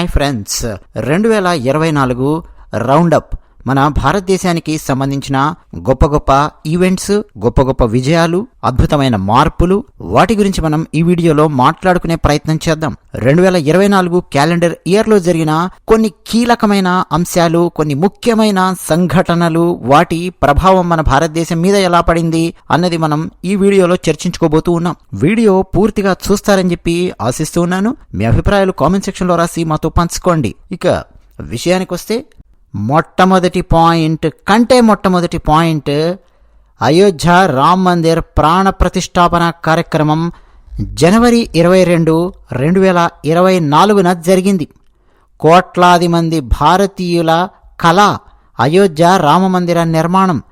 Hi friends. రెండు వేల ఇరవై నాలుగు రౌండప్ మన భారతదేశానికి సంబంధించిన గొప్ప గొప్ప ఈవెంట్స్ గొప్ప గొప్ప విజయాలు అద్భుతమైన మార్పులు వాటి గురించి మనం ఈ వీడియోలో మాట్లాడుకునే ప్రయత్నం చేద్దాం. రెండు వేల ఇరవై నాలుగు క్యాలెండర్ ఇయర్లో జరిగిన కొన్ని కీలకమైన అంశాలు కొన్ని ముఖ్యమైన సంఘటనలు వాటి ప్రభావం మన భారతదేశం మీద ఎలా పడింది అన్నది మనం ఈ వీడియోలో చర్చించుకోబోతూ ఉన్నాం. వీడియో పూర్తిగా చూస్తారని చెప్పి ఆశిస్తూ ఉన్నాను. మీ అభిప్రాయాలు కామెంట్ సెక్షన్లో రాసి మాతో పంచుకోండి. ఇక విషయానికి వస్తే మొట్టమొదటి పాయింట్ కంటే మొట్టమొదటి పాయింట్ అయోధ్య రామ్ మందిర్ ప్రాణ ప్రతిష్టాపన కార్యక్రమం జనవరి ఇరవై రెండు రెండు వేల ఇరవై నాలుగున జరిగింది. కోట్లాది మంది భారతీయుల కళ అయోధ్య రామమందిర నిర్మాణం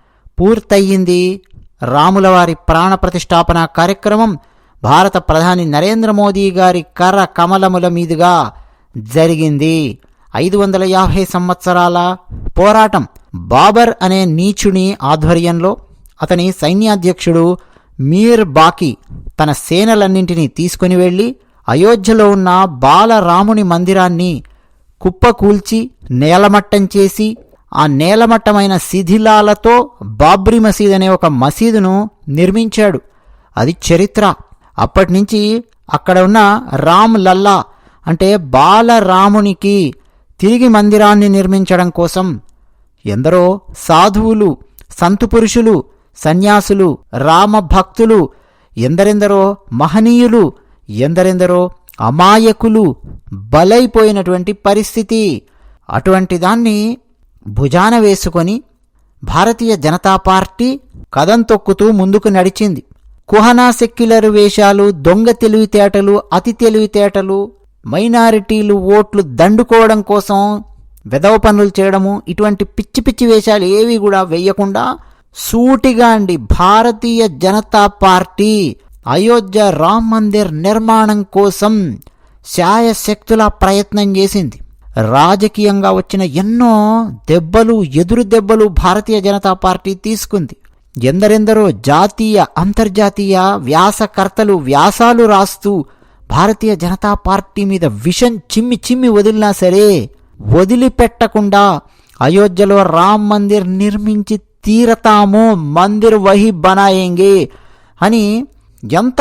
పూర్తయింది. రాములవారి ప్రాణ ప్రతిష్టాపన కార్యక్రమం భారత ప్రధాని నరేంద్ర మోదీ గారి కర్ర కమలముల మీదుగా జరిగింది. ఐదు వందల యాభై సంవత్సరాల పోరాటం. బాబర్ అనే నీచుని ఆధ్వర్యంలో అతని సైన్యాధ్యక్షుడు మీర్ బాకి తన సేనలన్నింటినీ తీసుకుని వెళ్ళి అయోధ్యలో ఉన్న బాలరాముని మందిరాన్ని కుప్పకూల్చి నేలమట్టం చేసి ఆ నేలమట్టమైన శిథిలాలతో బాబ్రీ మసీద్ అనే ఒక మసీదును నిర్మించాడు. అది చరిత్ర. అప్పటి నుంచి అక్కడ ఉన్న రామ్ లల్లా అంటే బాలరామునికి తిరిగి మందిరాన్ని నిర్మించడం కోసం ఎందరో సాధువులు సంతు పురుషులు సన్యాసులు రామ భక్తులు ఎందరెందరో మహనీయులు ఎందరెందరో అమాయకులు బలైపోయినటువంటి పరిస్థితి. అటువంటి దాన్ని భుజాన వేసుకొని భారతీయ జనతా పార్టీ కదం తొక్కుతూ ముందుకు నడిచింది. కుహనా సెక్యులర్ వేషాలు దొంగ తెలివితేటలు అతి తెలివితేటలు మైనారిటీలు ఓట్లు దండుకోవడం కోసం వెదవ పనులు చేయడము ఇటువంటి పిచ్చి పిచ్చి వేషాలు ఏవి కూడా వేయకుండా సూటిగా అండి భారతీయ జనతా పార్టీ అయోధ్య రామ్ మందిర్ నిర్మాణం కోసం శాయశక్తుల ప్రయత్నం చేసింది. రాజకీయంగా వచ్చిన ఎన్నో దెబ్బలు ఎదురు దెబ్బలు భారతీయ జనతా పార్టీ తీసుకుంది. ఎందరెందరో జాతీయ అంతర్జాతీయ వ్యాసకర్తలు వ్యాసాలు రాస్తూ భారతీయ జనతా పార్టీ మీద విషం చిమ్మి చిమ్మి వదిలినా సరే వదిలిపెట్టకుండా అయోధ్యలో రామ్ మందిర్ నిర్మించి తీరతాము మందిర్ వహి బనాయేంగే అని ఎంత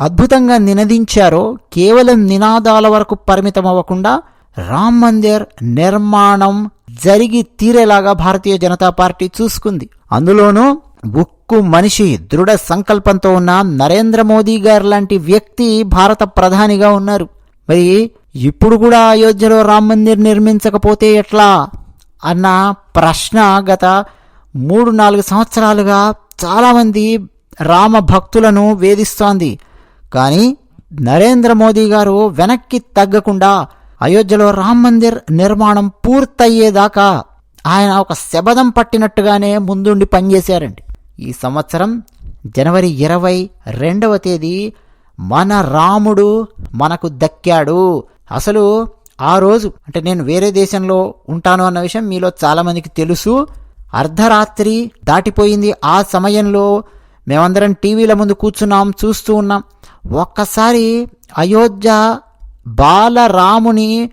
అద్భుతంగా నినదించారో కేవలం నినాదాల వరకు పరిమితం అవ్వకుండా రామ్ మందిర్ నిర్మాణం జరిగి తీరేలాగా భారతీయ జనతా పార్టీ చూసుకుంది. అందులోనూ ఉక్కు మనిషి దృఢ సంకల్పంతో ఉన్న నరేంద్ర మోదీ గారు లాంటి వ్యక్తి భారత ప్రధానిగా ఉన్నారు. మరి ఇప్పుడు కూడా అయోధ్యలో రామ్ మందిర్ నిర్మించకపోతే ఎట్లా? అన్న ప్రశ్న గత మూడు నాలుగు సంవత్సరాలుగా చాలామంది రామ భక్తులను వేధిస్తోంది. కానీ నరేంద్ర మోదీ గారు వెనక్కి తగ్గకుండా అయోధ్యలో రామ్ మందిర్ నిర్మాణం పూర్తయ్యేదాకా ఆయన ఒక శబదం పట్టినట్టుగానే ముందుండి పనిచేశారండి. ఈ సంవత్సరం జనవరి ఇరవై రెండవ తేదీ మన రాముడు మనకు దక్కాడు. అసలు ఆ రోజు అంటే నేను వేరే దేశంలో ఉంటాను అన్న విషయం మీలో చాలామందికి తెలుసు. అర్ధరాత్రి దాటిపోయింది. ఆ సమయంలో మేమందరం టీవీల ముందు కూర్చున్నాం చూస్తూ ఉన్నాం. ఒక్కసారి అయోధ్య బాలరాముని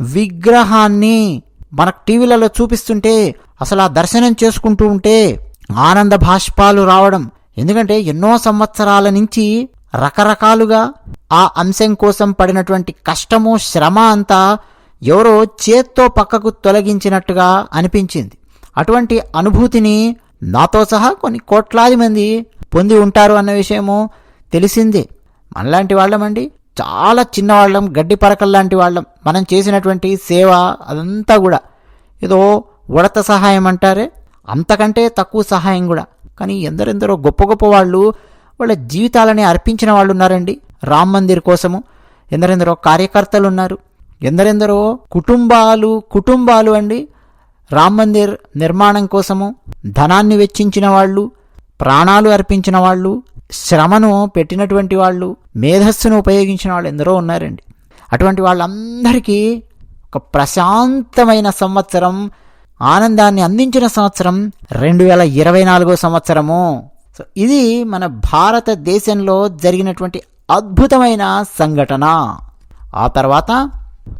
విగ్రహాన్ని మనకు టీవీలలో చూపిస్తుంటే అసలు ఆ దర్శనం చేసుకుంటూ ఉంటే ఆనంద భాష్పాలు రావడం. ఎందుకంటే ఎన్నో సంవత్సరాల నుంచి రకరకాలుగా ఆ అంశం కోసం పడినటువంటి కష్టము శ్రమ అంతా ఎవరో చేత్తో పక్కకు తొలగించినట్టుగా అనిపించింది. అటువంటి అనుభూతిని నాతో సహా కొన్ని కోట్లాది మంది పొంది ఉంటారు అన్న విషయము తెలిసిందే. మనలాంటి వాళ్ళమండి చాలా చిన్నవాళ్ళం గడ్డి పరకల్లాంటి వాళ్ళం. మనం చేసినటువంటి సేవ అదంతా కూడా. ఏదో ఉడత సహాయం అంటారే అంతకంటే తక్కువ సహాయం కూడా. కానీ ఎందరెందరో గొప్ప గొప్ప వాళ్ళు వాళ్ళ జీవితాలని అర్పించిన వాళ్ళు ఉన్నారండి. రామ్ మందిర్ కోసము ఎందరెందరో కార్యకర్తలు ఉన్నారు. ఎందరెందరో కుటుంబాలు కుటుంబాలు అండి. రామ్ మందిర్ నిర్మాణం కోసము ధనాన్ని వెచ్చించిన వాళ్ళు ప్రాణాలు అర్పించిన వాళ్ళు శ్రమను పెట్టినటువంటి వాళ్ళు మేధస్సును ఉపయోగించిన వాళ్ళు ఎందరో ఉన్నారండి. అటువంటి వాళ్ళందరికీ ఒక ప్రశాంతమైన సంవత్సరం ఆనందాన్ని అందించిన సంవత్సరం రెండు వేల ఇరవై నాలుగో సంవత్సరము. సో ఇది మన భారతదేశంలో జరిగినటువంటి అద్భుతమైన సంఘటన. ఆ తర్వాత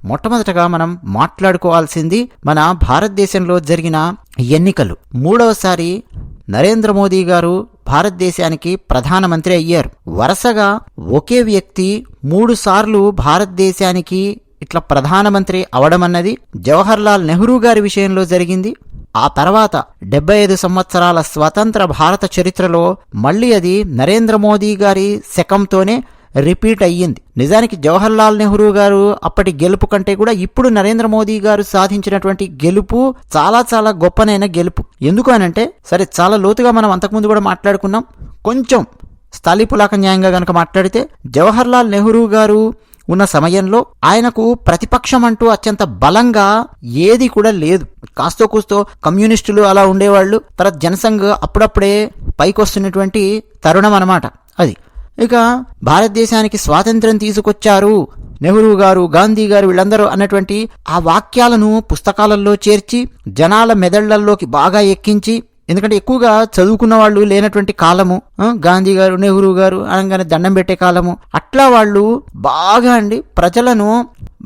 మొట్టమొదటగా మనం మాట్లాడుకోవాల్సింది మన భారతదేశంలో జరిగిన ఎన్నికలు. మూడవసారి నరేంద్ర మోదీ గారు భారతదేశానికి ప్రధానమంత్రి అయ్యారు. వరుసగా ఒకే వ్యక్తి మూడు సార్లు భారతదేశానికి ఇట్లా ప్రధానమంత్రి అవడం అన్నది జవహర్లాల్ నెహ్రూ గారి విషయంలో జరిగింది. ఆ తర్వాత డెబ్బై ఐదు సంవత్సరాల స్వతంత్ర భారత చరిత్రలో మళ్ళీ అది నరేంద్ర మోదీ గారి శకంతోనే రిపీట్ అయ్యింది. నిజానికి జవహర్లాల్ నెహ్రూ గారు అప్పటి గెలుపు కంటే కూడా ఇప్పుడు నరేంద్ర మోదీ గారు సాధించినటువంటి గెలుపు చాలా చాలా గొప్పనైన గెలుపు. ఎందుకు అనంటే సరే చాలా లోతుగా మనం అంతకుముందు కూడా మాట్లాడుకున్నాం. కొంచెం స్థలిపులాక న్యాయంగా గనక మాట్లాడితే జవహర్లాల్ నెహ్రూ గారు ఉన్న సమయంలో ఆయనకు ప్రతిపక్షం అంటూ అత్యంత బలంగా ఏది కూడా లేదు. కాస్తో కూస్తో కమ్యూనిస్టులు అలా ఉండేవాళ్ళు. తర్వాత జనసంఘ్ అప్పుడప్పుడే పైకొస్తున్నటువంటి తరుణం అనమాట అది. ఇక భారతదేశానికి స్వాతంత్ర్యం తీసుకొచ్చారు నెహ్రూ గారు గాంధీ గారు వీళ్ళందరూ అన్నటువంటి ఆ వాక్యాలను పుస్తకాలలో చేర్చి జనాల మెదళ్ళలోకి బాగా ఎక్కించి ఎందుకంటే ఎక్కువగా చదువుకున్న వాళ్ళు లేనటువంటి కాలము గాంధీ గారు నెహ్రూ గారు అనగానే దండం పెట్టే కాలము అట్లా వాళ్ళు బాగా అండి ప్రజలను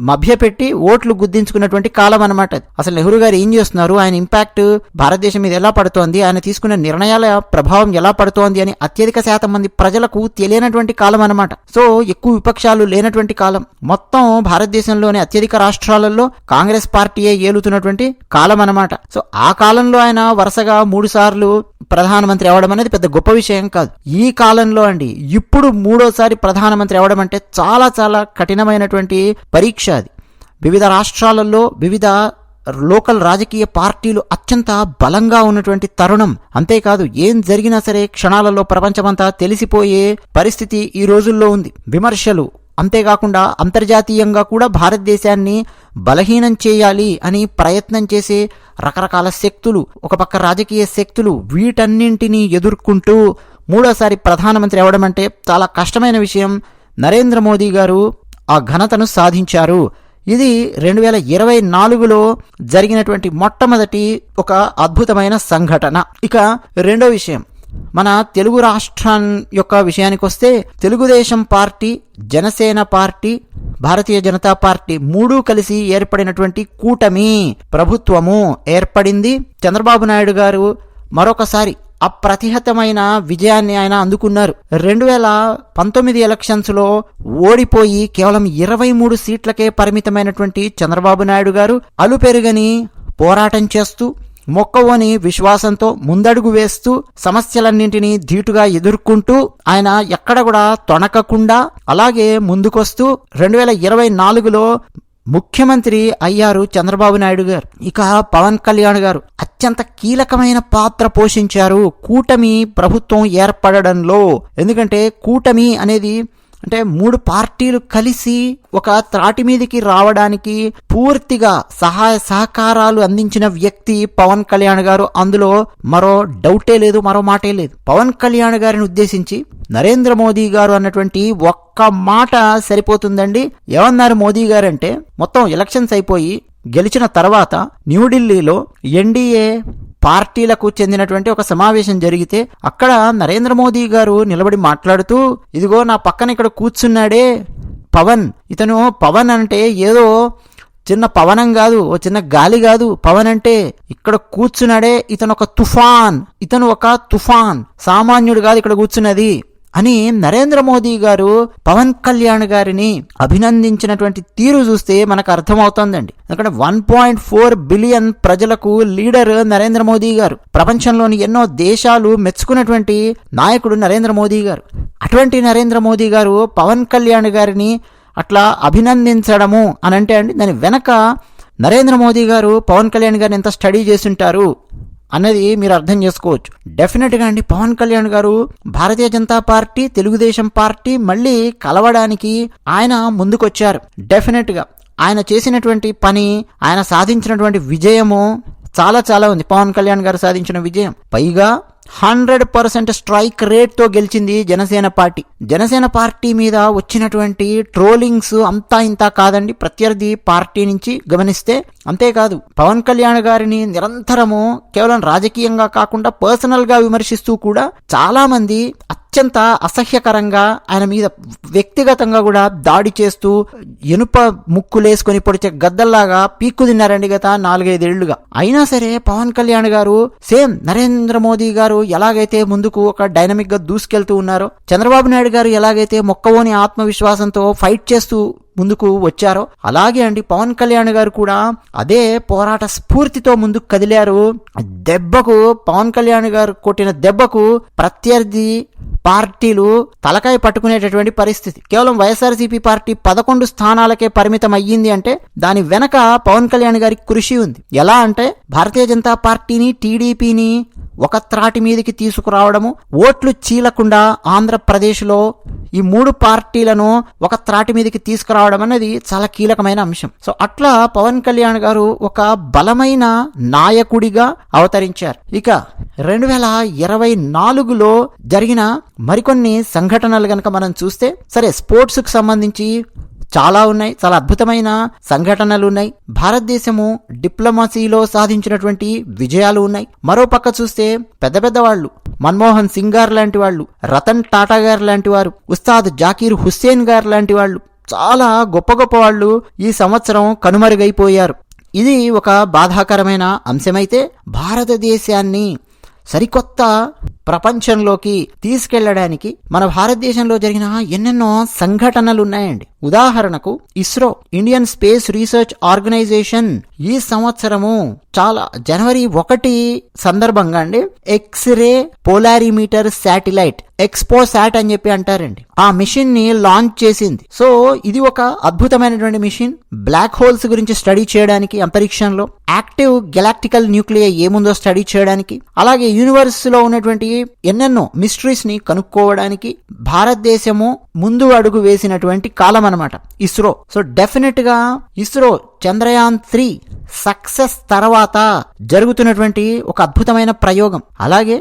మభ్యపెట్టి ఓట్లు గుద్దించుకున్నటువంటి కాలం అనమాట అసలు నెహ్రూ గారు ఏం చేస్తున్నారు? ఆయన ఇంపాక్ట్ భారతదేశం మీద ఎలా పడుతోంది? ఆయన తీసుకున్న నిర్ణయాల ప్రభావం ఎలా పడుతోంది అని అత్యధిక శాతం మంది ప్రజలకు తెలియనటువంటి కాలం అనమాట సో ఎక్కువ విపక్షాలు లేనటువంటి కాలం. మొత్తం భారతదేశంలోని అత్యధిక రాష్ట్రాలలో కాంగ్రెస్ పార్టీయే ఏలుతున్నటువంటి కాలం అనమాట సో ఆ కాలంలో ఆయన వరుసగా మూడు సార్లు ప్రధానమంత్రి అవడం అనేది పెద్ద గొప్ప విషయం కాదు. ఈ కాలంలో అండి ఇప్పుడు మూడోసారి ప్రధానమంత్రి అవడం అంటే చాలా చాలా కఠినమైనటువంటి పరీక్ష అది వివిధ రాష్ట్రాలలో వివిధ లోకల్ రాజకీయ పార్టీలు అత్యంత బలంగా ఉన్నటువంటి తరుణం. అంతేకాదు ఏం జరిగినా సరే క్షణాలలో ప్రపంచమంతా తెలిసిపోయే పరిస్థితి ఈ రోజుల్లో ఉంది. విమర్శలు అంతేకాకుండా అంతర్జాతీయంగా కూడా భారతదేశాన్ని బలహీనం చేయాలి అని ప్రయత్నం చేసే రకరకాల శక్తులు ఒక పక్క రాజకీయ శక్తులు వీటన్నింటినీ ఎదుర్కొంటూ మూడోసారి ప్రధానమంత్రి అవడం అంటే చాలా కష్టమైన విషయం. నరేంద్ర మోదీ గారు ఆ ఘనతను సాధించారు. ఇది రెండు వేల ఇరవై నాలుగులో జరిగినటువంటి మొట్టమొదటి ఒక అద్భుతమైన సంఘటన. ఇక రెండో విషయం. మన తెలుగు రాష్ట్రం యొక్క విషయానికి వస్తే Telugu Desam party Janasena party Bharatiya Janata party మూడు కలిసి ఏర్పడినటువంటి కూటమి ప్రభుత్వము ఏర్పడింది. చంద్రబాబు నాయుడు గారు మరొకసారి అప్రతిహతమైన విజయాన్ని ఆయన అందుకున్నారు. రెండు వేల పంతొమ్మిది ఎలక్షన్స్లో ఓడిపోయి కేవలం ఇరవై మూడు సీట్లకే పరిమితమైనటువంటి చంద్రబాబు నాయుడు గారు అలుపెరుగని పోరాటం చేస్తూ మొక్కవోని విశ్వాసంతో ముందడుగు వేస్తూ సమస్యలన్నింటినీ ధీటుగా ఎదుర్కొంటూ ఆయన ఎక్కడ కూడా తొణకకుండా అలాగే ముందుకొస్తూ రెండు వేల ఇరవై నాలుగులో ముఖ్యమంత్రి అయ్యారు చంద్రబాబు నాయుడు గారు. ఇక పవన్ కళ్యాణ్ గారు అత్యంత కీలకమైన పాత్ర పోషించారు. కూటమి ప్రభుత్వం ఏర్పడడంలో. ఎందుకంటే కూటమి అనేది అంటే మూడు పార్టీలు కలిసి ఒక త్రాటి మీదకి రావడానికి పూర్తిగా సహాయ సహకారాలు అందించిన వ్యక్తి పవన్ కళ్యాణ్ గారు. అందులో మరో డౌటే లేదు మరో మాటే లేదు. పవన్ కళ్యాణ్ గారిని ఉద్దేశించి నరేంద్ర మోదీ గారు అన్నటువంటి ఒక్క మాట సరిపోతుందండి. ఏమన్నారు మోదీ గారంటే మొత్తం ఎలక్షన్స్ అయిపోయి గెలిచిన తర్వాత న్యూఢిల్లీలో ఎన్డీఏ పార్టీలకు చెందినటువంటి ఒక సమావేశం జరిగితే అక్కడ నరేంద్ర మోదీ గారు నిలబడి మాట్లాడుతూ ఇదిగో నా పక్కన ఇక్కడ కూర్చున్నాడే పవన్. ఇతను పవన్ అంటే ఏదో చిన్న పవనం కాదు ఓ చిన్న గాలి కాదు. పవన్ అంటే ఇక్కడ కూర్చున్నాడే ఇతను ఒక తుఫాన్. ఇతను ఒక తుఫాన్. సామాన్యుడు కాదు ఇక్కడ కూర్చున్నది. అని నరేంద్ర మోదీ గారు పవన్ కళ్యాణ్ గారిని అభినందించినటువంటి తీరు చూస్తే మనకు అర్థమవుతోందండి. ఎందుకంటే వన్ పాయింట్ ఫోర్ బిలియన్ ప్రజలకు లీడర్ నరేంద్ర మోదీ గారు. ప్రపంచంలోని ఎన్నో దేశాలు మెచ్చుకున్నటువంటి నాయకుడు నరేంద్ర మోదీ గారు. అటువంటి నరేంద్ర మోదీ గారు పవన్ కళ్యాణ్ గారిని అట్లా అభినందించడము అని అంటే అండి దాని వెనక నరేంద్ర మోదీ గారు పవన్ కళ్యాణ్ గారిని ఎంత స్టడీ చేస్తుంటారు అన్నది మీరు అర్థం చేసుకోవచ్చు. డెఫినెట్గా అండి పవన్ కళ్యాణ్ గారు భారతీయ జనతా పార్టీ తెలుగుదేశం పార్టీ మళ్ళీ కలవడానికి ఆయన ముందుకొచ్చారు. డెఫినెట్గా ఆయన చేసినటువంటి పని ఆయన సాధించినటువంటి విజయము చాలా చాలా ఉంది. పవన్ కళ్యాణ్ గారు సాధించిన విజయం. పైగా హండ్రెడ్ పర్సెంట్ స్ట్రైక్ రేట్తో గెలిచింది జనసేన పార్టీ. జనసేన పార్టీ మీద వచ్చినటువంటి ట్రోలింగ్స్ అంతా ఇంత కాదండి. ప్రత్యర్థి పార్టీ నుంచి గమనిస్తే అంతేకాదు పవన్ కళ్యాణ్ గారిని నిరంతరము కేవలం రాజకీయంగా కాకుండా పర్సనల్గా విమర్శిస్తూ కూడా చాలా మంది అత్యంత అసహ్యకరంగా ఆయన మీద వ్యక్తిగతంగా కూడా దాడి చేస్తూ ఇనుప ముక్కులేసుకొని పొడిచే గద్దల్లాగా పీక్కు తిన్నారండి గత నాలుగైదేళ్ళుగా. అయినా సరే పవన్ కళ్యాణ్ గారు సేమ్ నరేంద్ర మోదీ గారు ఎలాగైతే ముందుకు ఒక డైనమిక్గా దూసుకెళ్తూ ఉన్నారో చంద్రబాబు నాయుడు గారు ఎలాగైతే మొక్కవోని ఆత్మవిశ్వాసంతో ఫైట్ చేస్తూ ముందుకు వచ్చారో అలాగే అండి పవన్ కళ్యాణ్ గారు కూడా అదే పోరాట స్ఫూర్తితో ముందుకు కదిలారు. దెబ్బకు పవన్ కళ్యాణ్ గారు కొట్టిన దెబ్బకు ప్రత్యర్థి పార్టీలు తలకాయ పట్టుకునేటటువంటి పరిస్థితి. కేవలం వైఎస్ఆర్సీపీ పార్టీ పదకొండు స్థానాలకే పరిమితం అయ్యింది అంటే దాని వెనక పవన్ కళ్యాణ్ గారి కృషి ఉంది. ఎలా అంటే భారతీయ జనతా పార్టీని టీడీపీని ఒక త్రాటి మీదకి తీసుకురావడము ఓట్లు చీలకుండా ఆంధ్రప్రదేశ్లో ఈ మూడు పార్టీలను ఒక త్రాటి మీదకి తీసుకురావడం అనేది చాలా కీలకమైన అంశం. సో అట్లా పవన్ కళ్యాణ్ గారు ఒక బలమైన నాయకుడిగా అవతరించారు. ఇక రెండు వేల ఇరవై నాలుగులో జరిగిన మరికొన్ని సంఘటనలు గనక మనం చూస్తే సరే స్పోర్ట్స్కు సంబంధించి చాలా ఉన్నాయి. చాలా అద్భుతమైన సంఘటనలు ఉన్నాయి. భారతదేశము డిప్లొమసీలో సాధించినటువంటి విజయాలు ఉన్నాయి. మరో పక్క చూస్తే పెద్ద పెద్ద వాళ్ళు మన్మోహన్ సింగ్ గారు లాంటి వాళ్ళు రతన్ టాటా గారు లాంటి వారు ఉస్తాద్ జాకీర్ హుస్సేన్ గారు లాంటి వాళ్ళు చాలా గొప్ప గొప్ప వాళ్ళు ఈ సంవత్సరం కనుమరుగైపోయారు. ఇది ఒక బాధాకరమైన అంశమైతే భారతదేశాన్ని సరికొత్త ప్రపంచంలోకి తీసుకెళ్ళడానికి మన భారతదేశంలో జరిగిన ఎన్నెన్నో సంఘటనలు ఉన్నాయండి ఉదాహరణకు ISRO Indian space research organisation ఈ సంవత్సరము చాలా జనవరి ఒకటి సందర్భంగా అండి x ray polarimeter satellite XPoSat అని చెప్పి అంటారండి. ఆ మిషన్ని లాంచ్ చేసింది. సో ఇది ఒక అద్భుతమైనటువంటి మిషన్. బ్లాక్ హోల్స్ గురించి స్టడీ చేయడానికి అంతరిక్షంలో యాక్టివ్ గెలాక్టికల్ న్యూక్లియర్ ఏముందో స్టడీ చేయడానికి అలాగే యూనివర్స్లో ఉన్నటువంటి ఎన్నెన్నో మిస్టరీస్ని కనుక్కోవడానికి భారతదేశము ముందు అడుగు వేసినటువంటి కాలం అనమాట ఇస్రో. సో డెఫినెట్గా ఇస్రో చంద్రయాన్ త్రీ సక్సెస్ తర్వాత జరుగుతున్నటువంటి ఒక అద్భుతమైన ప్రయోగం. అలాగే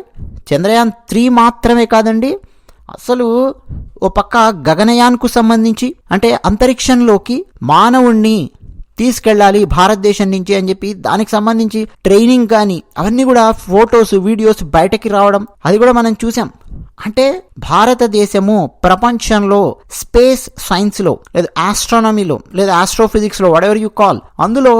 చంద్రయాన్ త్రీ మాత్రమే కాదండి అసలు ఓ పక్క గగనయాన్కు సంబంధించి అంటే అంతరిక్షంలోకి మానవుణ్ణి తీసుకెళ్ళాలి భారతదేశం నుంచి అని చెప్పి దానికి సంబంధించి ట్రైనింగ్ కానీ అవన్నీ కూడా ఫొటోస్ వీడియోస్ బయటకి రావడం అది కూడా మనం చూసాం. అంటే భారతదేశము ప్రపంచంలో స్పేస్ సైన్స్లో లేదా ఆస్ట్రానమీలో లేదా ఆస్ట్రోఫిజిక్స్లో వడ్ ఎవర్ యూ కాల్ అందులో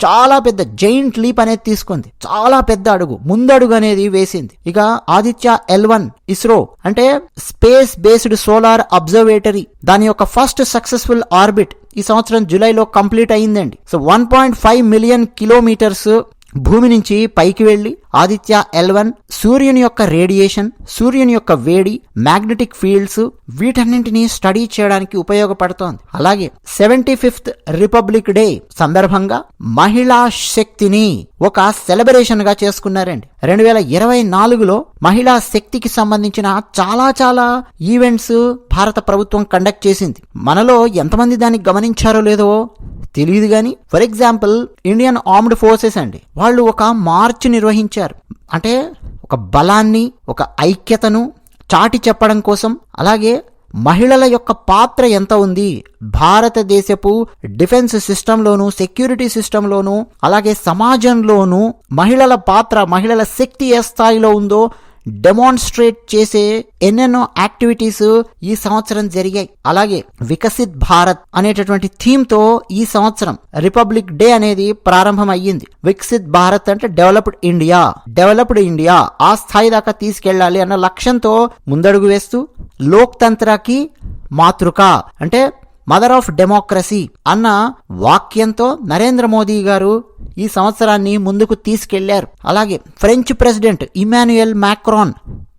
చాలా పెద్ద జైంట్ లీప్ అనేది తీసుకుంది. చాలా పెద్ద అడుగు ముందడుగు అనేది వేసింది. ఇక ఆదిత్య ఎల్ వన్ ఇస్రో అంటే స్పేస్ బేస్డ్ సోలార్ అబ్జర్వేటరీ దాని యొక్క ఫస్ట్ సక్సెస్ఫుల్ ఆర్బిట్ ఈ సంవత్సరం జూలైలో కంప్లీట్ అయిందండి so one point five million kilometres భూమి నుంచి పైకి వెళ్ళి ఆదిత్య ఎల్వన్ సూర్యుని యొక్క రేడియేషన్ సూర్యుని యొక్క వేడి మ్యాగ్నెటిక్ ఫీల్డ్స్ వీటన్నింటినీ స్టడీ చేయడానికి ఉపయోగపడుతోంది. అలాగే సెవెంటీ ఫిఫ్త్ రిపబ్లిక్ డే సందర్భంగా మహిళా శక్తిని ఒక సెలబ్రేషన్గా చేసుకున్నారండి. రెండు వేల ఇరవై నాలుగులో మహిళా శక్తికి సంబంధించిన చాలా చాలా ఈవెంట్స్ భారత ప్రభుత్వం కండక్ట్ చేసింది. మనలో ఎంతమంది దాన్ని గమనించారో లేదో తెలియదు కానీ for example Indian armed forces అండి. వాళ్ళు ఒక మార్చ్ నిర్వహించారు. అంటే ఒక బలాన్ని ఒక ఐక్యతను చాటి చెప్పడం కోసం అలాగే మహిళల యొక్క పాత్ర ఎంత ఉంది భారతదేశపు డిఫెన్స్ సిస్టంలోను సెక్యూరిటీ సిస్టంలోను అలాగే సమాజంలోను మహిళల పాత్ర మహిళల శక్తి ఏ స్థాయిలో ఉందో డెమాన్స్ట్రేట్ చేసే ఎన్నెన్నో యాక్టివిటీస్ ఈ సంవత్సరం జరిగాయి. అలాగే వికసిత్ భారత్ అనేటటువంటి థీమ్తో ఈ సంవత్సరం రిపబ్లిక్ డే అనేది ప్రారంభం అయ్యింది వికసిత్ భారత్ అంటే డెవలప్డ్ ఇండియా డెవలప్డ్ ఇండియా ఆ స్థాయి దాకా తీసుకెళ్ళాలి అన్న లక్ష్యంతో ముందడుగు వేస్తూ లోక్తంత్రకి మాతృక. అంటే మదర్ ఆఫ్ డెమోక్రసీ అన్న వాక్యంతో నరేంద్ర మోదీ గారు ఈ సంవత్సరాన్ని ముందుకు తీసుకెళ్ళారు. అలాగే ఫ్రెంచ్ ప్రెసిడెంట్ ఇమాన్యుయల్ మ్యాక్రాన్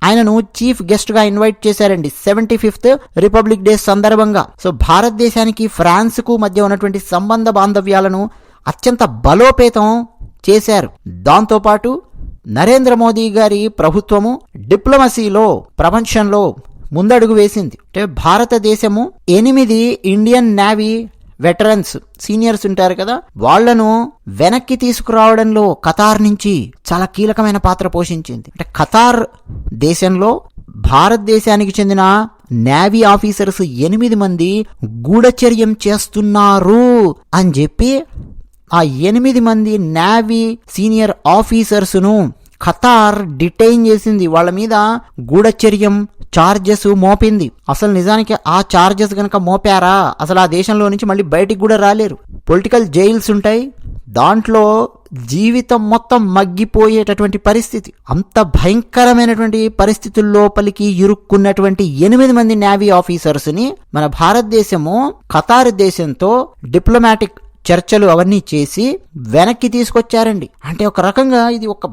ఆయనను చీఫ్ గెస్ట్గా ఇన్వైట్ చేశారండి. సెవెంటీ ఫిఫ్త్ రిపబ్లిక్ డే సందర్భంగా. సో భారతదేశానికి ఫ్రాన్స్కు మధ్య ఉన్నటువంటి సంబంధ బాంధవ్యాలను అత్యంత బలోపేతం చేశారు. దాంతోపాటు నరేంద్ర మోదీ గారి ప్రభుత్వము డిప్లొమసీలో ప్రపంచంలో ముందడుగు వేసింది. అంటే భారతదేశము ఎనిమిది ఇండియన్ నేవీ వెటరన్స్ సీనియర్స్ ఉంటారు కదా వాళ్ళను వెనక్కి తీసుకురావడంలో ఖతార్ నుంచి చాలా కీలకమైన పాత్ర పోషించింది. అంటే ఖతార్ దేశంలో భారతదేశానికి చెందిన నేవీ ఆఫీసర్స్ ఎనిమిది మంది గూఢచర్యం చేస్తున్నారు అని చెప్పి ఆ ఎనిమిది మంది నేవీ సీనియర్ ఆఫీసర్స్ను ఖతార్ డిటైన్ చేసింది. వాళ్ళ మీద గూఢచర్యం చార్జెస్ మోపింది. అసలు నిజానికి ఆ చార్జెస్ కనుక మోపారా? అసలు ఆ దేశంలో నుంచి మళ్ళీ బయటికి కూడా రాలేరు. పొలిటికల్ జైల్స్ ఉంటాయి. దాంట్లో జీవితం మొత్తం మగ్గిపోయేటటువంటి పరిస్థితి. అంత భయంకరమైనటువంటి పరిస్థితుల లోపలికి ఇరుక్కున్నటువంటి ఎనిమిది మంది నేవీ ఆఫీసర్స్ని మన భారతదేశము ఖతార్ దేశంతో డిప్లొమాటిక్ చర్చలు అవన్నీ చేసి వెనక్కి తీసుకొచ్చారండి. అంటే ఒక రకంగా ఇది ఒక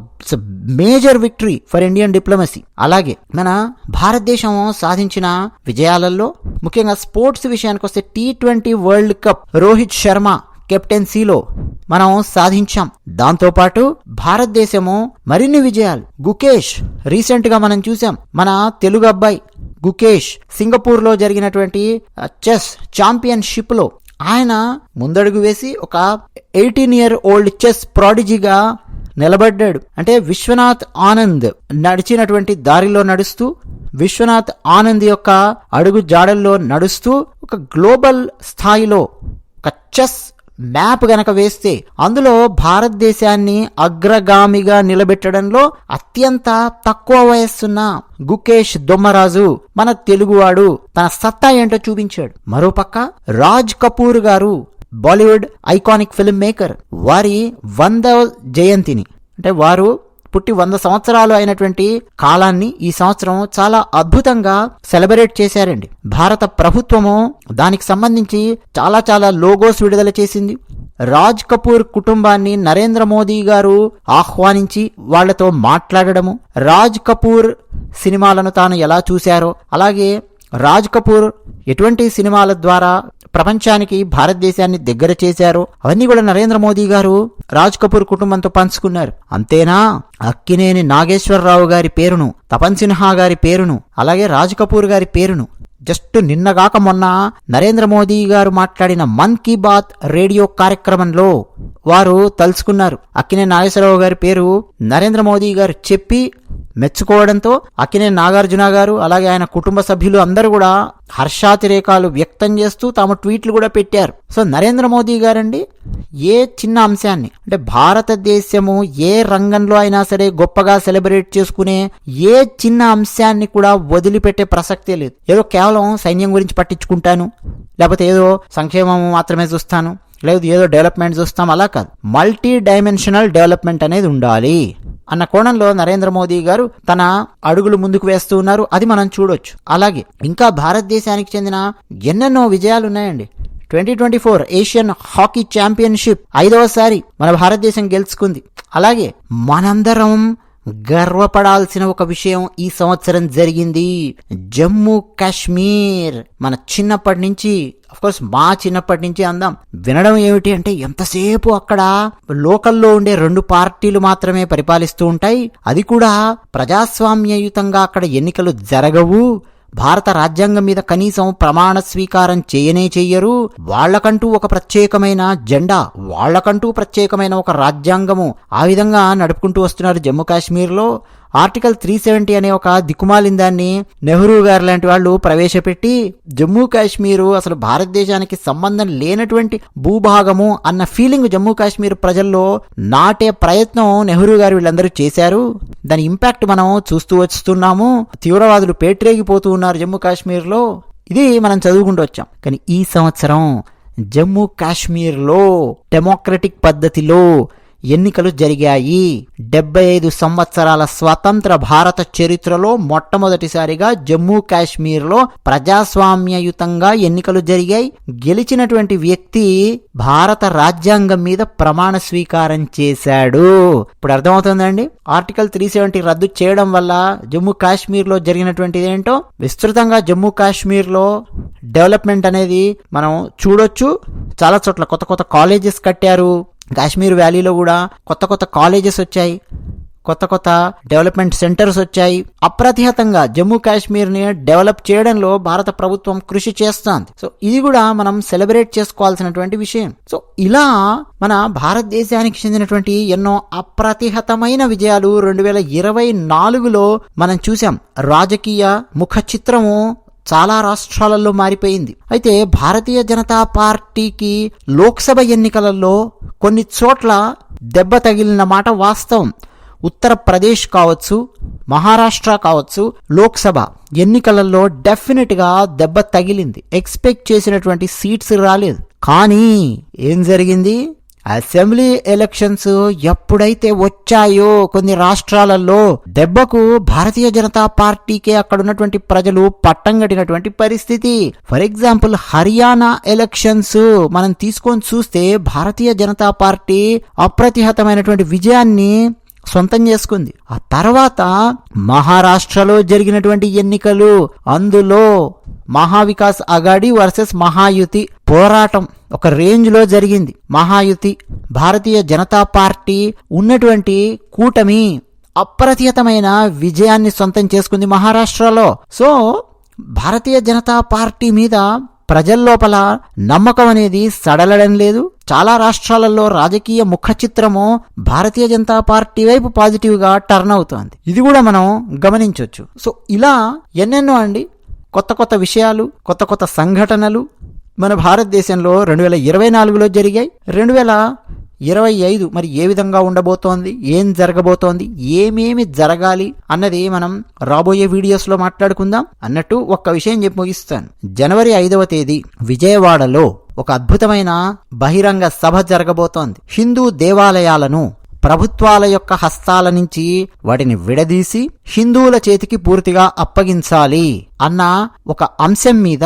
major victory for Indian diplomacy. అలాగే మన భారతదేశం సాధించిన విజయాలలో ముఖ్యంగా స్పోర్ట్స్ విషయానికి వస్తే T twenty world cup Rohit Sharma కెప్టెన్సీలో మనం సాధించాం. దాంతోపాటు భారతదేశము మరిన్ని విజయాలు. గుకేష్ రీసెంట్గా మనం చూసాం. మన తెలుగు అబ్బాయి గుకేష్ సింగపూర్లో జరిగినటువంటి చెస్ ఛాంపియన్షిప్లో ఆయన ముందడుగు వేసి ఒక ఎయిటీన్ ఇయర్ ఓల్డ్ చెస్ ప్రాడిజీగా నిలబడ్డాడు. అంటే విశ్వనాథ్ ఆనంద్ నడిచినటువంటి దారిలో నడుస్తూ విశ్వనాథ్ ఆనంద్ యొక్క అడుగు జాడల్లో నడుస్తూ ఒక గ్లోబల్ స్థాయిలో ఒక చెస్ మ్యాప్ గనక వేస్తే అందులో భారతదేశాన్ని అగ్రగామిగా నిలబెట్టడంలో అత్యంత తక్కువ వయస్సున్న గుకేష్ దొమ్మరాజు మన తెలుగువాడు తన సత్తా ఏంటో చూపించాడు. మరోపక్క రాజ్ కపూర్ గారు బాలీవుడ్ ఐకానిక్ ఫిల్మ్ మేకర్. వారి వంద జయంతిని. అంటే వారు పుట్టి వంద సంవత్సరాలు అయినటువంటి కాలాన్ని ఈ సంవత్సరం చాలా అద్భుతంగా సెలబ్రేట్ చేశారండి. భారత ప్రభుత్వము దానికి సంబంధించి చాలా చాలా లోగోస్ విడుదల చేసింది. రాజ్ కపూర్ కుటుంబాన్ని నరేంద్ర మోదీ గారు ఆహ్వానించి వాళ్ళతో మాట్లాడడము. రాజ్ కపూర్ సినిమాలను తాను ఎలా చూశారో అలాగే రాజ్ కపూర్ ఎటువంటి సినిమాల ద్వారా ప్రపంచానికి భారతదేశాన్ని దగ్గర చేశారు? అవన్నీ కూడా నరేంద్ర మోదీ గారు రాజ్ కపూర్ కుటుంబంతో పంచుకున్నారు. అంతేనా? అక్కినేని నాగేశ్వరరావు గారి పేరును తపన్ సిన్హా గారి పేరును అలాగే రాజ్ కపూర్ గారి పేరును. జస్ట్ నిన్నగాక మొన్న నరేంద్ర మోదీ గారు మాట్లాడిన మన్ కీ బాత్ రేడియో కార్యక్రమంలో వారు తలుచుకున్నారు. అక్కినే నాగేశ్వరరావు గారి పేరు నరేంద్ర మోదీ గారు చెప్పి మెచ్చుకోవడంతో అక్కినే నాగార్జున గారు అలాగే ఆయన కుటుంబ సభ్యులు అందరూ కూడా హర్షాతిరేకాలు వ్యక్తం చేస్తూ తాము ట్వీట్లు కూడా పెట్టారు. సో నరేంద్ర మోదీ గారండి ఏ చిన్న అంశాన్ని అంటే భారతదేశము ఏ రంగంలో అయినా సరే గొప్పగా సెలబ్రేట్ చేసుకునే ఏ చిన్న అంశాన్ని కూడా వదిలిపెట్టే ప్రసక్తే లేదు. ఏదో కేవలం సైన్యం గురించి పట్టించుకుంటాను లేకపోతే ఏదో సంక్షేమం మాత్రమే చూస్తాను. లేదు ఏదో డెవలప్మెంట్ చూస్తాం అలా కాదు. మల్టీ డైమెన్షనల్ డెవలప్మెంట్ అనేది ఉండాలి. అన్న కోణంలో నరేంద్ర మోదీ గారు తన అడుగులు ముందుకు వేస్తూ ఉన్నారు. అది మనం చూడొచ్చు. అలాగే ఇంకా భారతదేశానికి చెందిన ఎన్నెన్నో విజయాలు ఉన్నాయండి. Twenty twenty four Asian hockey championship ఐదవసారి మన భారతదేశం గెలుచుకుంది. అలాగే మనందరం గర్వపడాల్సిన ఒక విషయం ఈ సంవత్సరం జరిగింది. జమ్మూ కాశ్మీర్. మన చిన్నప్పటి నుంచి కోర్స్ మా చిన్నప్పటి నుంచి అందాం వినడం ఏమిటి అంటే ఎంతసేపు అక్కడ లోకల్లో ఉండే రెండు పార్టీలు మాత్రమే పరిపాలిస్తూ ఉంటాయి. అది కూడా ప్రజాస్వామ్యయుతంగా అక్కడ ఎన్నికలు జరగవు. భారత రాజ్యాంగం మీద కనీసం ప్రమాణ స్వీకారం చేయనే చెయ్యరు. వాళ్ళకంటూ ఒక ప్రత్యేకమైన జెండా వాళ్ళకంటూ ప్రత్యేకమైన ఒక రాజ్యాంగము ఆ విధంగా నడుపుకుంటూ వస్తున్నారు జమ్మూ కాశ్మీర్లో. ఆర్టికల్ త్రీ సెవెంటీ అనే ఒక దిక్కుమాలిన దాన్ని నెహ్రూ గారు లాంటి వాళ్ళు ప్రవేశపెట్టి జమ్మూ కాశ్మీరు అసలు భారతదేశానికి సంబంధం లేనటువంటి భూభాగము అన్న ఫీలింగ్ జమ్మూ కాశ్మీర్ ప్రజల్లో నాటే ప్రయత్నం నెహ్రూ గారు వీళ్ళందరూ చేశారు. దాని ఇంపాక్ట్ మనం చూస్తూ వస్తున్నాము. తీవ్రవాదులు పేట్రేగిపోతూ ఉన్నారు జమ్మూ కాశ్మీర్లో. ఇది మనం చదువుకుంటూ వచ్చాం. కానీ ఈ సంవత్సరం జమ్మూ కాశ్మీర్లో డెమోక్రటిక్ పద్ధతిలో ఎన్నికలు జరిగాయి. డెబ్బై ఐదు సంవత్సరాల స్వతంత్ర భారత చరిత్రలో మొట్టమొదటిసారిగా జమ్మూ కాశ్మీర్లో ప్రజాస్వామ్యయుతంగా ఎన్నికలు జరిగాయి. గెలిచినటువంటి వ్యక్తి భారత రాజ్యాంగం మీద ప్రమాణ స్వీకారం చేశాడు. ఇప్పుడు అర్థమవుతుందండి? ఆర్టికల్ త్రీ సెవెంటీ రద్దు చేయడం వల్ల జమ్మూ కాశ్మీర్లో జరిగినటువంటిది ఏంటో? విస్తృతంగా జమ్మూ కాశ్మీర్లో డెవలప్మెంట్ అనేది మనం చూడొచ్చు. చాలా చోట్ల కొత్త కొత్త కాలేజెస్ కట్టారు. కాశ్మీర్ వ్యాలీలో కూడా కొత్త కొత్త కాలేజెస్ వచ్చాయి. కొత్త కొత్త డెవలప్మెంట్ సెంటర్స్ వచ్చాయి. అప్రతిహతంగా జమ్మూ కాశ్మీర్ని డెవలప్ చేయడంలో భారత ప్రభుత్వం కృషి చేస్తోంది. సో ఇది కూడా మనం సెలబ్రేట్ చేసుకోవాల్సినటువంటి విషయం. సో ఇలా మన భారతదేశానికి చెందినటువంటి ఎన్నో అప్రతిహతమైన విజయాలు రెండు వేల ఇరవై నాలుగులో మనం చూసాం రాజకీయ ముఖ చిత్రము చాలా రాష్ట్రాలలో మారిపోయింది. అయితే భారతీయ జనతా పార్టీకి లోక్సభ ఎన్నికలలో కొన్ని చోట్ల దెబ్బ తగిలిన మాట వాస్తవం. ఉత్తరప్రదేశ్ కావచ్చు మహారాష్ట్ర కావచ్చు లోక్సభ ఎన్నికలలో డెఫినెట్గా దెబ్బ తగిలింది. ఎక్స్పెక్ట్ చేసినటువంటి సీట్స్ రాలేదు. కానీ ఏం జరిగింది? అసెంబ్లీ ఎలక్షన్స్ ఎప్పుడైతే వచ్చాయో కొన్ని రాష్ట్రాలలో దెబ్బకు భారతీయ జనతా పార్టీకే అక్కడ ఉన్నటువంటి ప్రజలు పట్టం కట్టినటువంటి పరిస్థితి. ఫర్ ఎగ్జాంపుల్ హర్యానా ఎలక్షన్స్ మనం తీసుకొని చూస్తే భారతీయ జనతా పార్టీ అప్రతిహతమైనటువంటి విజయాన్ని సొంతం చేసుకుంది. ఆ తర్వాత మహారాష్ట్రలో జరిగినటువంటి ఎన్నికలు అందులో మహావికాస్ అగాడి వర్సెస్ మహాయుతి పోరాటం ఒక రేంజ్లో జరిగింది. మహాయుతి భారతీయ జనతా పార్టీ ఉన్నటువంటి కూటమి అప్రతీతమైన విజయాన్ని సొంతం చేసుకుంది మహారాష్ట్రలో. సో భారతీయ జనతా పార్టీ మీద ప్రజల్లోపల నమ్మకం అనేది సడలడం లేదు. చాలా రాష్ట్రాలలో రాజకీయ ముఖ చిత్రము భారతీయ జనతా పార్టీ వైపు పాజిటివ్గా టర్న్ అవుతోంది. ఇది కూడా మనం గమనించవచ్చు సో ఇలా ఎన్నెన్నో అండి. కొత్త కొత్త విషయాలు కొత్త కొత్త సంఘటనలు మన భారతదేశంలో రెండు వేల ఇరవై నాలుగులో జరిగాయి. రెండు వేల ఇరవై ఐదు మరి ఏ విధంగా ఉండబోతోంది? ఏం జరగబోతోంది? ఏమేమి జరగాలి అన్నది మనం రాబోయే వీడియోస్లో మాట్లాడుకుందాం. అన్నట్టు ఒక్క విషయం చెప్పి ముగిస్తాను. జనవరి ఐదవ తేదీ విజయవాడలో ఒక అద్భుతమైన బహిరంగ సభ జరగబోతోంది. హిందూ దేవాలయాలను ప్రభుత్వాల యొక్క హస్తాల నుంచి వాటిని విడదీసి హిందువుల చేతికి పూర్తిగా అప్పగించాలి అన్న ఒక అంశం మీద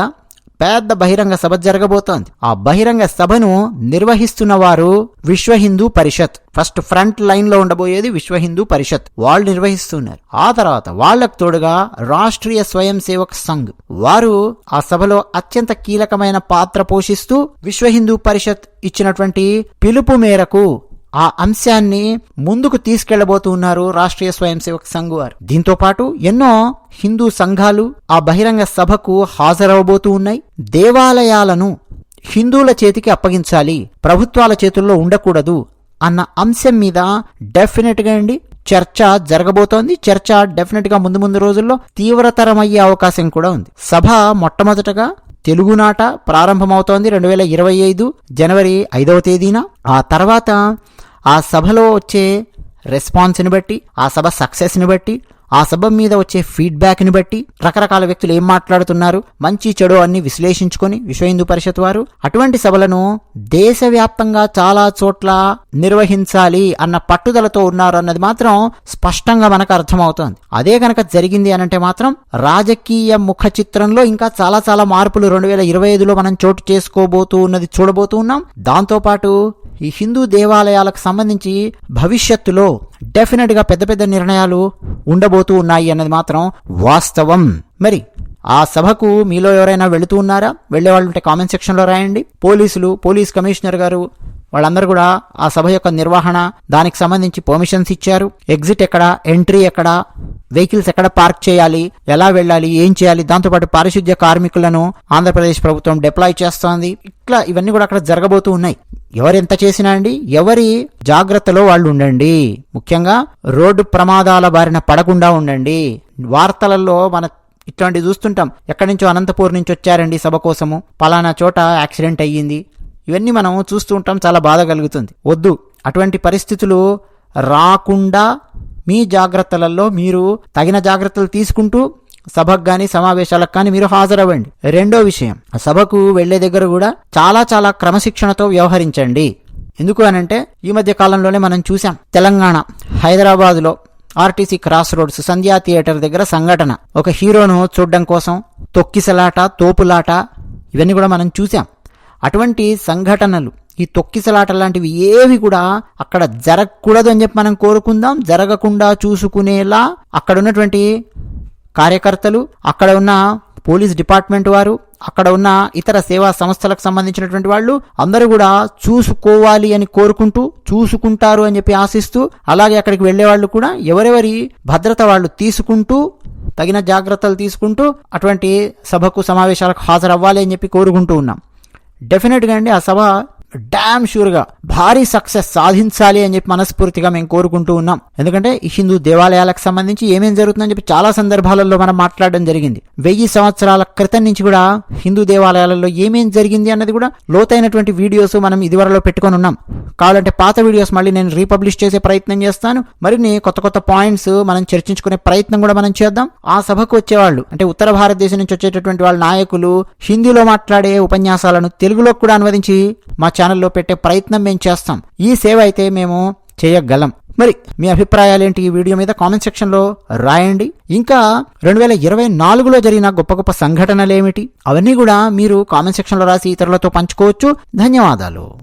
పెద్ద బహిరంగ సభ జరగబోతోంది. ఆ బహిరంగ సభను నిర్వహిస్తున్న వారు విశ్వ హిందూ పరిషత్. ఫస్ట్ ఫ్రంట్ లైన్లో ఉండబోయేది విశ్వ హిందూ పరిషత్. వాళ్ళు నిర్వహిస్తున్నారు. ఆ తర్వాత వాళ్ళకు తోడుగా రాష్ట్రీయ స్వయం సేవక్ సంఘ్. వారు ఆ సభలో అత్యంత కీలకమైన పాత్ర పోషిస్తూ విశ్వ హిందూ పరిషత్ ఇచ్చినటువంటి పిలుపు మేరకు ఆ అంశాన్ని ముందుకు తీసుకెళ్ళబోతున్నారు రాష్ట్రీయ స్వయం సేవక సంఘ్ వారు. దీంతో పాటు ఎన్నో హిందూ సంఘాలు ఆ బహిరంగ సభకు హాజరవబోతూ ఉన్నాయి. దేవాలయాలను హిందువుల చేతికి అప్పగించాలి ప్రభుత్వాల చేతుల్లో ఉండకూడదు అన్న అంశం మీద డెఫినెట్గా అండి చర్చ జరగబోతోంది. చర్చ డెఫినెట్గా ముందు ముందు రోజుల్లో తీవ్రతరమయ్యే అవకాశం కూడా ఉంది. సభ మొట్టమొదటగా తెలుగునాట ప్రారంభమవుతోంది. రెండు వేల ఇరవై ఐదు జనవరి ఐదవ తేదీన. ఆ తర్వాత ఆ సభలో వచ్చే రెస్పాన్స్ని బట్టి ఆ సభ సక్సెస్ని బట్టి ఆ సభ మీద వచ్చే ఫీడ్బ్యాక్ని బట్టి రకరకాల వ్యక్తులు ఏం మాట్లాడుతున్నారు మంచి చెడు అన్ని విశ్లేషించుకొని విశ్వ హిందూ పరిషత్ వారు అటువంటి సభలను దేశవ్యాప్తంగా చాలా చోట్ల నిర్వహించాలి అన్న పట్టుదలతో ఉన్నారు అన్నది మాత్రం స్పష్టంగా మనకు అర్థమవుతోంది. అదే కనుక జరిగింది అనంటే మాత్రం రాజకీయ ముఖ చిత్రంలో ఇంకా చాలా చాలా మార్పులు రెండు వేల ఇరవై ఐదులో మనం చోటు చేసుకోబోతూ ఉన్నది చూడబోతూ ఉన్నాం. దాంతోపాటు ఈ హిందూ దేవాలయాలకు సంబంధించి భవిష్యత్తులో డెఫినెట్గా పెద్ద పెద్ద నిర్ణయాలు ఉండబోతూ ఉన్నాయి అన్నది మాత్రం వాస్తవం. మరి ఆ సభకు మీలో ఎవరైనా వెళుతూ ఉన్నారా? వెళ్ళే వాళ్ళు ఉంటే కామెంట్ సెక్షన్లో రాయండి. పోలీసులు పోలీస్ కమిషనర్ గారు వాళ్ళందరూ కూడా ఆ సభ యొక్క నిర్వహణ దానికి సంబంధించి పర్మిషన్స్ ఇచ్చారు. ఎగ్జిట్ ఎక్కడ? ఎంట్రీ ఎక్కడ? వెహికల్స్ ఎక్కడ పార్క్ చేయాలి? ఎలా వెళ్ళాలి? ఏం చేయాలి? దాంతోపాటు పారిశుద్ధ్య కార్మికులను ఆంధ్రప్రదేశ్ ప్రభుత్వం డిప్లాయ్ చేస్తోంది. ఇట్లా ఇవన్నీ కూడా అక్కడ జరగబోతూ ఉన్నాయి. ఎవరు ఎంత చేసినా అండి ఎవరి జాగ్రత్తలో వాళ్ళు ఉండండి. ముఖ్యంగా రోడ్డు ప్రమాదాల బారిన పడకుండా ఉండండి. వార్తలలో మన ఇట్లాంటివి చూస్తుంటాం. ఎక్కడి నుంచో అనంతపూర్ నుంచి వచ్చారండి సభ కోసము. పలానా చోట యాక్సిడెంట్ అయ్యింది. ఇవన్నీ మనం చూస్తూ ఉంటాం చాలా బాధ కలుగుతుంది. వద్దు. అటువంటి పరిస్థితులు రాకుండా మీ జాగ్రత్తలలో మీరు తగిన జాగ్రత్తలు తీసుకుంటూ సభకు కానీ సమావేశాలకు కానీ మీరు హాజరవ్వండి. రెండో విషయం సభకు వెళ్ళే దగ్గర కూడా చాలా చాలా క్రమశిక్షణతో వ్యవహరించండి. ఎందుకు అనంటే ఈ మధ్య కాలంలోనే మనం చూసాం తెలంగాణ హైదరాబాద్లో RTC cross roads Sandhya theatre దగ్గర సంఘటన. ఒక హీరోను చూడడం కోసం తొక్కిసలాట తోపులాట ఇవన్నీ కూడా మనం చూసాం అటువంటి సంఘటనలు ఈ తొక్కిసలాట లాంటివి ఏవి కూడా అక్కడ జరగకూడదు అని చెప్పి మనం కోరుకుందాం. జరగకుండా చూసుకునేలా అక్కడ ఉన్నటువంటి కార్యకర్తలు అక్కడ ఉన్న పోలీస్ డిపార్ట్మెంట్ వారు అక్కడ ఉన్న ఇతర సేవా సంస్థలకు సంబంధించినటువంటి వాళ్ళు అందరూ కూడా చూసుకోవాలి అని కోరుకుంటూ చూసుకుంటారు అని చెప్పి ఆశిస్తూ అలాగే అక్కడికి వెళ్ళే వాళ్ళు కూడా ఎవరెవరి భద్రత వాళ్ళు తీసుకుంటూ తగిన జాగ్రత్తలు తీసుకుంటూ అటువంటి సభకు సమావేశాలకు హాజరవ్వాలి అని చెప్పి కోరుకుంటూ ఉన్నాం. డెఫినెట్గా అండి ఆ సభ డామ్ షూర్గా భారీ సక్సెస్ సాధించాలి అని చెప్పి మనస్ఫూర్తిగా మేము కోరుకుంటూ ఉన్నాం. ఎందుకంటే ఈ హిందూ దేవాలయాలకు సంబంధించి ఏమేం జరుగుతుందని చెప్పి చాలా సందర్భాలలో మనం మాట్లాడడం జరిగింది. వెయ్యి సంవత్సరాల క్రితం నుంచి కూడా హిందూ దేవాలయాలలో ఏమేం జరిగింది అన్నది కూడా లోతైనటువంటి వీడియోస్ మనం ఇదివరలో పెట్టుకొని ఉన్నాం. కావాలంటే పాత వీడియోస్ మళ్ళీ నేను రీపబ్లిష్ చేసే ప్రయత్నం చేస్తాను. మరిన్ని కొత్త కొత్త పాయింట్స్ మనం చర్చించుకునే ప్రయత్నం కూడా మనం చేద్దాం. ఆ సభకు వచ్చేవాళ్ళు అంటే ఉత్తర భారతదేశం నుంచి వచ్చేటటువంటి వాళ్ళ నాయకులు హిందీలో మాట్లాడే ఉపన్యాసాలను తెలుగులో కూడా అనువదించి మా ఛానల్లో పెట్టే ప్రయత్నం మేము చేస్తాం. ఈ సేవ అయితే మేము చేయగలం. మరి మీ అభిప్రాయాలేంటి ఈ వీడియో మీద కామెంట్ సెక్షన్లో రాయండి. ఇంకా రెండు వేల ఇరవై నాలుగులో జరిగిన గొప్ప గొప్ప సంఘటనలు ఏమిటి అవన్నీ కూడా మీరు కామెంట్ సెక్షన్లో రాసి ఇతరులతో పంచుకోవచ్చు. ధన్యవాదాలు.